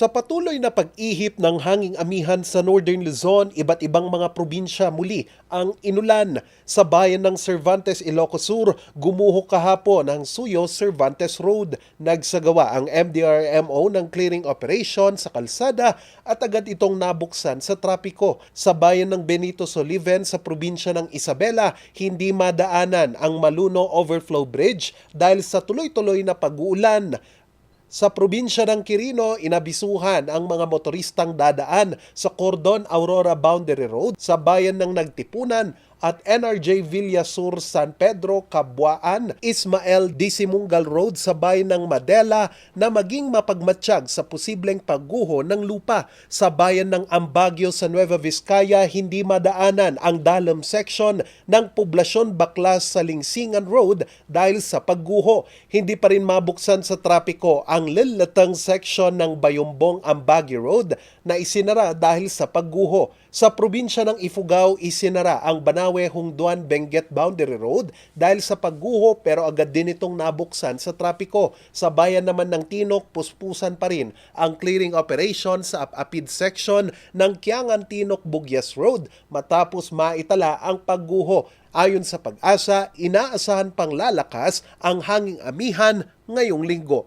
Sa patuloy na pag-ihip ng hanging amihan sa Northern Luzon, iba't ibang mga probinsya muli ang inulan. Sa bayan ng Cervantes, Ilocos Sur, gumuho kahapon ang Suyo Cervantes Road. Nagsagawa ang MDRMO ng clearing operation sa kalsada at agad itong nabuksan sa trapiko. Sa bayan ng Benito Soliven sa probinsya ng Isabela, hindi madaanan ang Maluno Overflow Bridge dahil sa tuloy-tuloy na pag-uulan. Sa probinsya ng Quirino, inabisuhan ang mga motoristang dadaan sa Cordon Aurora Boundary Road sa bayan ng Nagtipunan at NRJ Villa Sur San Pedro, Cabuaan, Ismael Disimungal Road sa bayan ng Madela na maging mapagmatsyag sa posibleng pagguho ng lupa. Sa bayan ng Ambagyo sa Nueva Vizcaya, hindi madaanan ang Dalam section ng Poblasyon Baklas sa Lingsingan Road dahil sa pagguho. Hindi pa rin mabuksan sa trapiko ang lilatang section ng Bayombong Ambagi Road na isinara dahil sa pagguho. Sa probinsya ng Ifugao, isinara ang Banawe Hungduan Benguet Boundary Road dahil sa pagguho pero agad din itong nabuksan sa trapiko. Sa bayan naman ng Tinok, puspusan pa rin ang clearing operation sa Apapid section ng Kiangan Tinok Bugyas Road matapos maitala ang pagguho. Ayon sa pag-asa, inaasahan pang lalakas ang hanging amihan ngayong linggo.